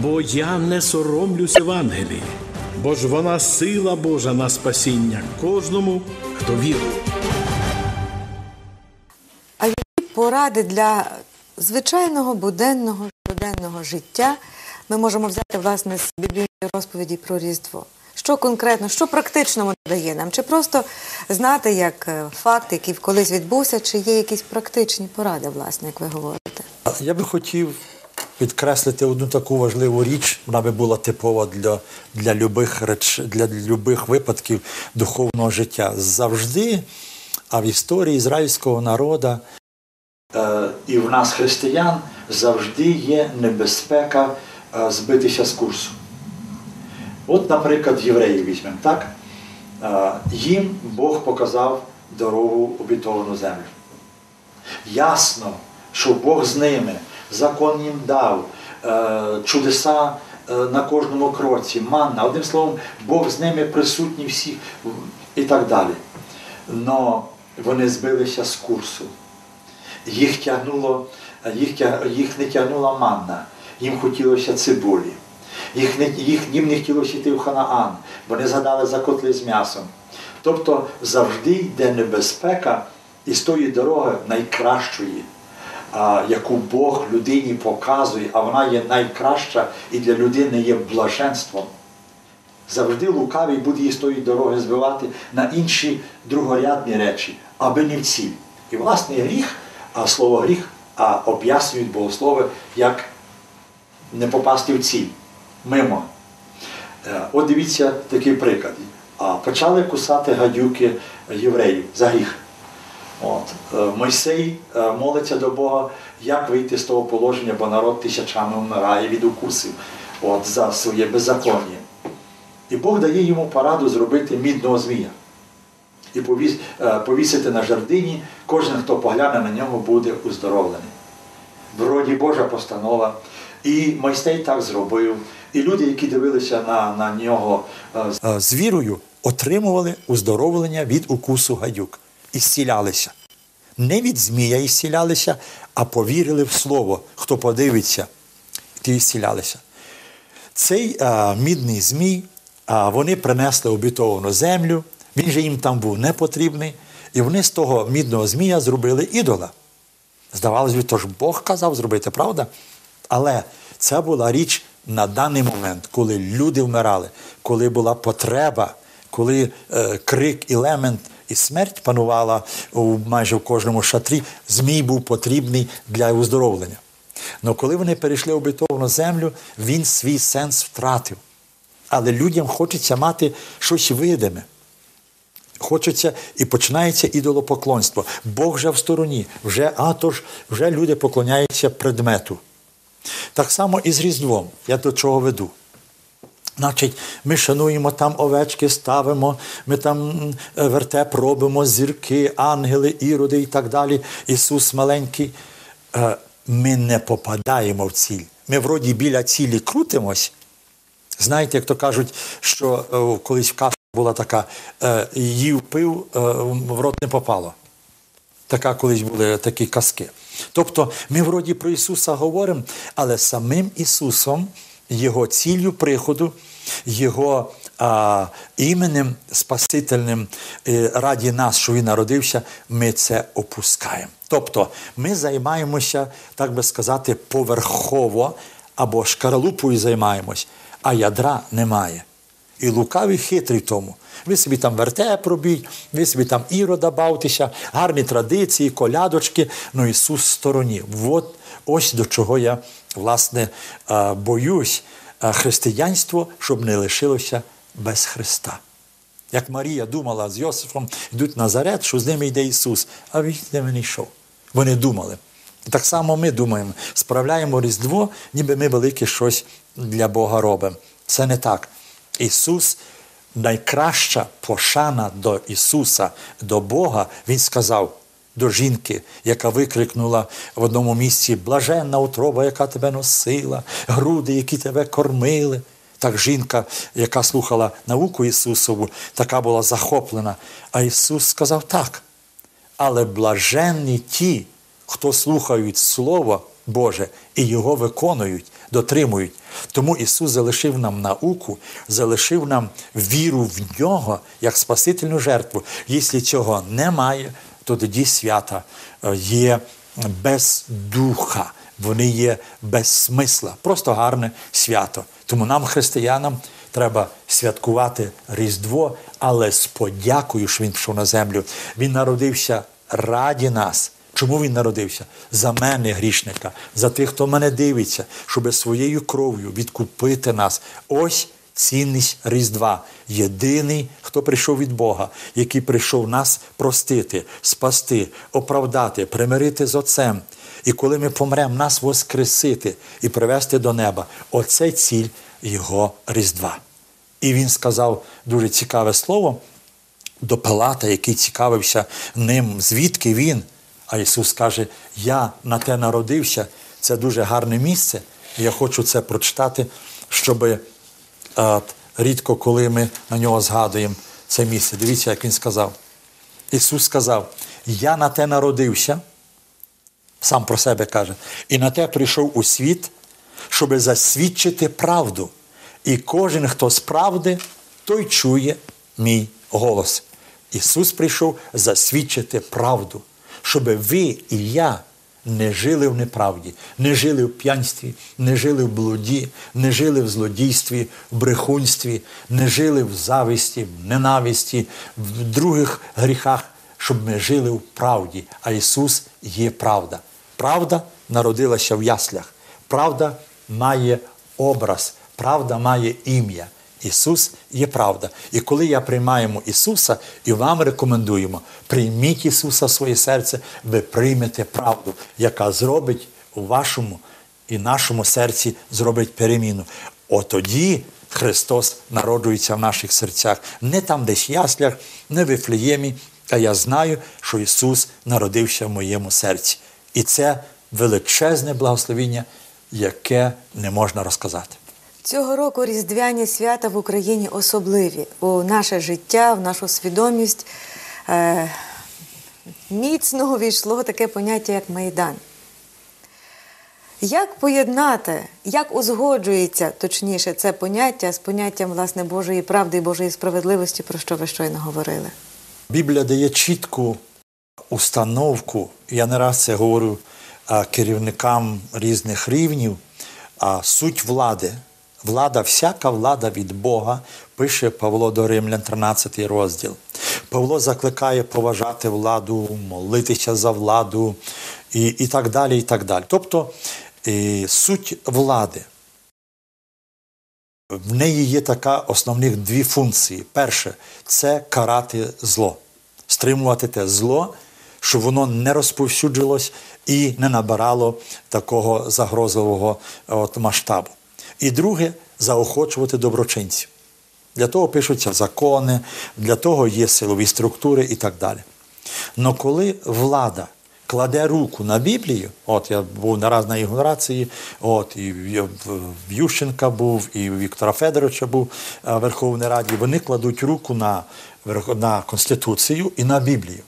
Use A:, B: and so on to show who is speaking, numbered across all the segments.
A: бо я не соромлюсь Евангелії, бо ж вона сила Божа на спасіння кожному, хто вірить.
B: А які поради для звичайного буденного щоденного життя ми можемо взяти власне з біблійної розповіді про Різдво? Що конкретно, що практично воно дає нам? Чи просто знати як е, факт, який колись відбувся, чи є якісь практичні поради, власне, як ви говорите?
C: Я би хотів підкреслити одну таку важливу річ, вона би була типова для, для, любих, реч, для любих випадків духовного життя. Завжди, а в історії ізраїльського народу е, і в нас, християн, завжди є небезпека е, збитися з курсу. От, наприклад, євреїв візьмемо, так? Е, їм Бог показав дорогу обітовану землю. Ясно, що Бог з ними, закон їм дав, е, чудеса е, на кожному кроці, манна. Одним словом, Бог з ними присутній всі і так далі. Но вони збилися з курсу. Їх тягнуло, їх, їх не тягнула манна, їм хотілося цибулі. Їх не, їх, їм не хотілося йти в Ханаан, вони згадали за котли з м'ясом. Тобто завжди йде небезпека із тої дороги найкращої, яку Бог людині показує, а вона є найкраща і для людини є блаженством. Завжди лукавий буде її з тої дороги збивати на інші другорядні речі, аби не в ціль. І власне гріх, а слово гріх, а об'яснюють богослови, як не попасти в ціль, мимо. Е, От дивіться такий приклад. А почали кусати гадюки євреїв за гріх. От. е, Мойсей е, молиться до Бога, як вийти з того положення, бо народ тисячами вмирає від укусів от, за своє беззаконня. І Бог дає йому пораду зробити мідного змія. І е, повісити на жердині, кожен, хто погляне на нього, буде уздоровлений. Вроді Божа постанова. І Мойсей так зробив. І люди, які дивилися на, на нього з вірою, отримували уздоровлення від укусу гадюк і зцілялися. Не від змія ісцілялися, а повірили в слово. Хто подивиться, ті ісцілялися. Цей а, мідний змій, а, вони принесли обітовану землю, він же їм там був не потрібний, і вони з того мідного змія зробили ідола. Здавалось би, то ж Бог казав зробити, правда? Але це була річ на даний момент, коли люди вмирали, коли була потреба, коли е, крик і лемент і смерть панувала у майже в кожному шатрі, змій був потрібний для оздоровлення. Але коли вони перейшли в обітовану землю, він свій сенс втратив. Але людям хочеться мати щось видиме. Хочеться і починається ідолопоклонство. Бог вже в стороні, вже, а то ж, вже люди поклоняються предмету. Так само і з Різдвом. Я до чого веду. Значить, ми шануємо там овечки, ставимо, ми там вертеп робимо, зірки, ангели, іроди і так далі. Ісус маленький. Е, Ми не попадаємо в ціль. Ми вроді біля цілі крутимось. Знаєте, як то кажуть, що е, колись в кафі була така, е, їв пив, в рот не попало. Така колись були такі казки. Тобто ми вроді про Ісуса говоримо, але самим Ісусом, Його ціллю приходу, Його а, іменем Спасительним е, раді нас, що Він народився, ми це опускаємо. Тобто ми займаємося, так би сказати, поверхово або шкаралупою займаємось, а ядра немає. І лукавий хитрий тому. Ви собі там вертеп робіть, ви собі там ірода бавтеся, гарні традиції, колядочки, ну Ісус в стороні. От ось до чого я, власне, е, боюсь е, християнство, щоб не лишилося без Христа. Як Марія думала з Йосифом, йдуть в Назарет, що з ними йде Ісус, а він з ними не йшов. Вони думали. І так само ми думаємо, справляємо Різдво, ніби ми велике щось для Бога робимо. Це не так. Ісус, найкраща пошана до Ісуса, до Бога, Він сказав до жінки, яка викрикнула в одному місці блаженна утроба, яка тебе носила, груди, які тебе кормили. Так жінка, яка слухала науку Ісусову, така була захоплена. А Ісус сказав так. Але блаженні ті, хто слухають Слово Боже і його виконують, дотримують. Тому Ісус залишив нам науку, залишив нам віру в Нього як Спасительну жертву. Якщо цього немає, то тоді свята е, є без духа, вони є без смисла. Просто гарне свято. Тому нам, християнам, треба святкувати Різдво, але з подякою, що Він пішов на землю. Він народився раді нас. Чому він народився? За мене, грішника, за тих, хто мене дивиться, щоб своєю кров'ю відкупити нас. Ось цінність Різдва. Єдиний, хто прийшов від Бога, який прийшов нас простити, спасти, оправдати, примирити з Отцем. І коли ми помремо, нас воскресити і привести до неба. Оце ціль Його Різдва. І він сказав дуже цікаве слово до Пилата, який цікавився ним, звідки він. А Ісус каже: Я на те народився, це дуже гарне місце. Я хочу це прочитати, щоб е, рідко, коли ми на нього згадуємо це місце. Дивіться, як Він сказав. Ісус сказав: Я на те народився, сам про себе каже, і на те прийшов у світ, щоб засвідчити правду. І кожен, хто з правди, той чує мій голос. Ісус прийшов засвідчити правду щоб ви і я не жили в неправді, не жили в п'янстві, не жили в блуді, не жили в злодійстві, в брехунстві, не жили в зависті, в ненависті, в других гріхах, щоб ми жили в правді. А Ісус є правда. Правда народилася в яслях. Правда має образ, правда має ім'я. Ісус є правда. І коли я приймаємо Ісуса і вам рекомендуємо, прийміть Ісуса в своє серце, ви приймете правду, яка зробить у вашому і нашому серці зробить переміну. Отоді Христос народжується в наших серцях, не там, десь в яслях, не в Ефлеємі, а я знаю, що Ісус народився в моєму серці. І це величезне благословіння, яке не можна розказати.
B: Цього року різдвяні свята в Україні особливі. У наше життя, в нашу свідомість е, міцно увійшло таке поняття, як майдан. Як поєднати, як узгоджується точніше це поняття з поняттям власне Божої правди і Божої справедливості, про що ви щойно говорили?
C: Біблія дає чітку установку. Я не раз це говорю керівникам різних рівнів, а суть влади. Влада, всяка влада від Бога, пише Павло до Римлян, 13 розділ. Павло закликає поважати владу, молитися за владу і і так далі. і так далі. Тобто і, суть влади. В неї є така основних дві функції. Перше це карати зло, стримувати те зло, щоб воно не розповсюджилось і не набирало такого загрозливого от, масштабу. І друге заохочувати доброчинців. Для того пишуться закони, для того є силові структури і так далі. Но коли влада кладе руку на Біблію, от я був нараз на інаугурації, от і в Ющенка був, і Віктора Федоровича був в Верховній Раді, вони кладуть руку на, на Конституцію і на Біблію.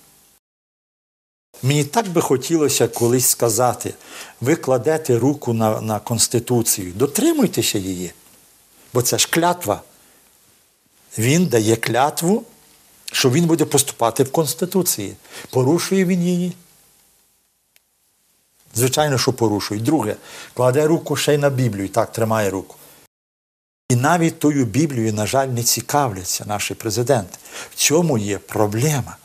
C: Мені так би хотілося колись сказати: ви кладете руку на на Конституцію, дотримуйтеся її. Бо це ж клятва. Він дає клятву, що він буде поступати в Конституції. Порушує він її. Звичайно, що порушує. Друге, кладе руку ще й на Біблію, так, тримає руку. І навіть тою Біблією, на жаль, не цікавляться наші президенти. В цьому є проблема.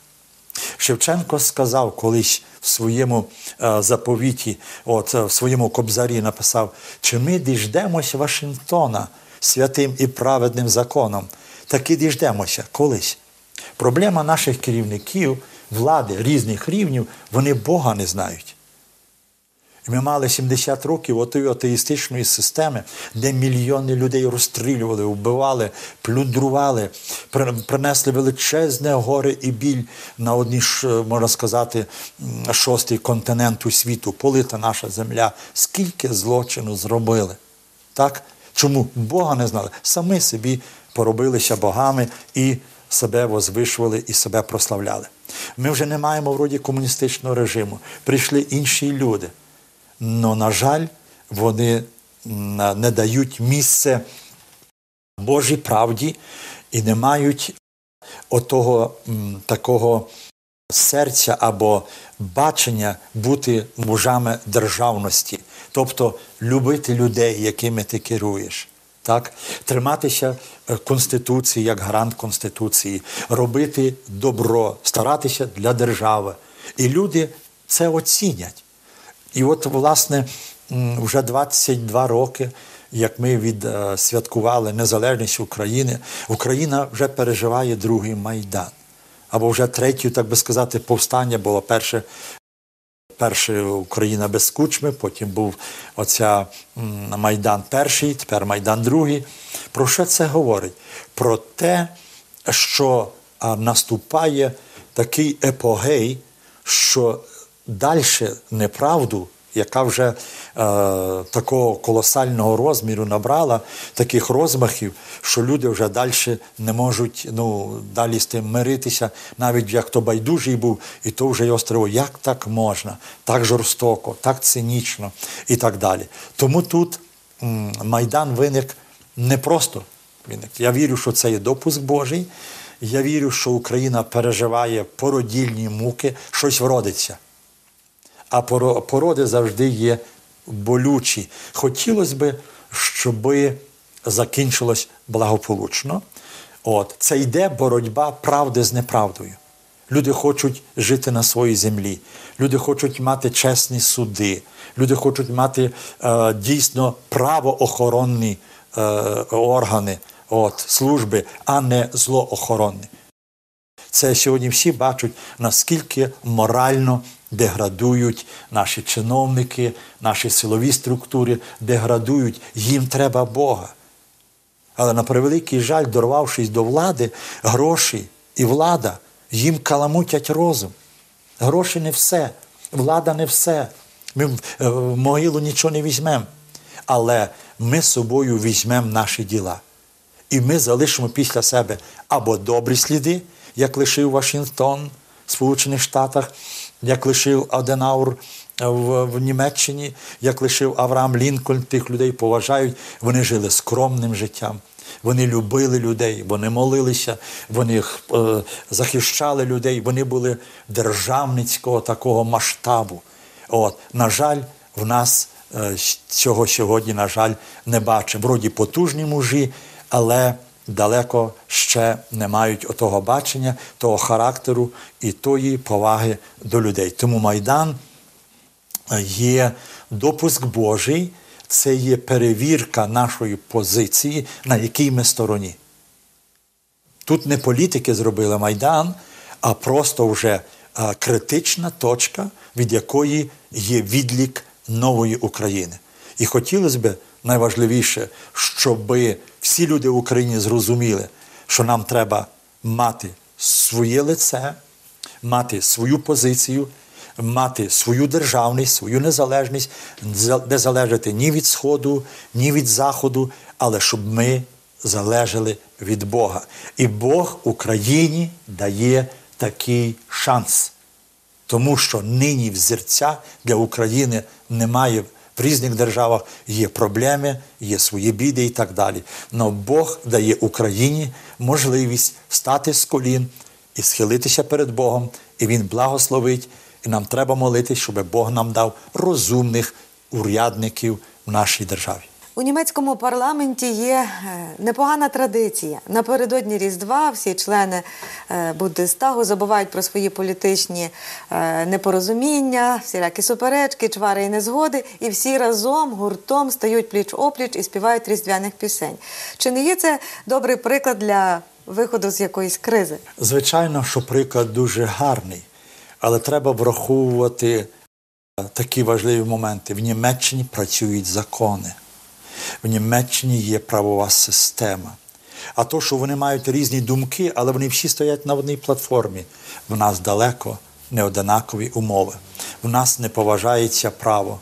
C: Шевченко сказав колись в своєму е, заповіті, от е, в своєму кобзарі написав: чи ми діждемось Вашингтона святим і праведним законом? Таки діждемося колись. Проблема наших керівників, влади різних рівнів, вони Бога не знають. Ми мали 70 років отої атеїстичної системи, де мільйони людей розстрілювали, вбивали, плюндрували, принесли величезне горе і біль на одній, можна сказати, шостий континент у світу, полита наша земля. Скільки злочину зробили? Так? Чому Бога не знали? Самі собі поробилися богами і себе возвишували і себе прославляли. Ми вже не маємо вроді комуністичного режиму. Прийшли інші люди. Но, на жаль, вони не дають місце Божій правді і не мають отого такого серця або бачення бути мужами державності, тобто любити людей, якими ти керуєш. Так? Триматися е, Конституції як гарант Конституції, робити добро, старатися для держави. І люди це оцінять. І от, власне, вже 22 роки, як ми відсвяткували незалежність України, Україна вже переживає другий майдан. Або вже третє, так би сказати, повстання було перше. Перше Україна без кучми, потім був оця Майдан перший, тепер Майдан другий. Про що це говорить? Про те, що наступає такий епогей, що далі неправду, яка вже е, такого колосального розміру набрала, таких розмахів, що люди вже далі не можуть ну, далі з тим миритися, навіть як хто байдужий був, і то вже його стриво, як так можна, так жорстоко, так цинічно і так далі. Тому тут м, Майдан виник не просто. Я вірю, що це є допуск Божий. Я вірю, що Україна переживає породільні муки, щось вродиться. А породи завжди є болючі. Хотілося б, щоб закінчилось благополучно. От. Це йде боротьба правди з неправдою. Люди хочуть жити на своїй землі, люди хочуть мати чесні суди, люди хочуть мати е, дійсно правоохоронні е, органи, от, служби, а не злоохоронні. Це сьогодні всі бачать, наскільки морально деградують наші чиновники, наші силові структури, деградують. Їм треба Бога. Але на превеликий жаль, дорвавшись до влади, гроші і влада їм каламутять розум. Гроші не все, влада не все. Ми в е, могилу нічого не візьмемо. Але ми з собою візьмемо наші діла. І ми залишимо після себе або добрі сліди, як лишив Вашингтон в Сполучених Штатах, як лишив Аденаур в, в Німеччині, як лишив Авраам Лінкольн, тих людей поважають. Вони жили скромним життям. Вони любили людей, вони молилися, вони е, захищали людей, вони були державницького такого масштабу. От, на жаль, в нас е, цього сьогодні, на жаль, не бачимо. Вроді потужні мужі, але далеко ще не мають отого бачення, того характеру і тої поваги до людей. Тому Майдан є допуск Божий, це є перевірка нашої позиції, на якій ми стороні. Тут не політики зробили Майдан, а просто вже критична точка, від якої є відлік нової України. І хотілося б найважливіше, щоб всі люди в Україні зрозуміли, що нам треба мати своє лице, мати свою позицію, мати свою державність, свою незалежність, не залежати ні від Сходу, ні від Заходу, але щоб ми залежали від Бога. І Бог Україні дає такий шанс. Тому що нині взірця для України немає в різних державах, є проблеми, є свої біди і так далі. Но Бог дає Україні можливість встати з колін і схилитися перед Богом, і Він благословить. І нам треба молитись, щоб Бог нам дав розумних урядників в нашій державі.
B: У німецькому парламенті є е, непогана традиція. Напередодні Різдва всі члени е, Бундестагу забувають про свої політичні е, непорозуміння, всілякі суперечки, чвари і незгоди, і всі разом гуртом стають пліч опліч і співають різдвяних пісень. Чи не є це добрий приклад для виходу з якоїсь кризи?
C: Звичайно, що приклад дуже гарний, але треба враховувати такі важливі моменти. В Німеччині працюють закони. В Німеччині є правова система. А то, що вони мають різні думки, але вони всі стоять на одній платформі. В нас далеко не одинакові умови. В нас не поважається право.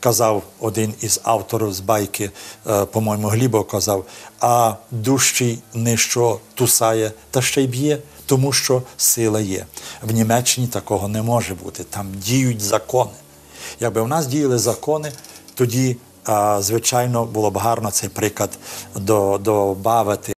C: Казав один із авторів з байки, е, по-моєму, Глібов казав, а дужчий не що тусає, та ще й б'є, тому що сила є. В Німеччині такого не може бути. Там діють закони. Якби в нас діяли закони, тоді звичайно, було б гарно цей приклад до- добавити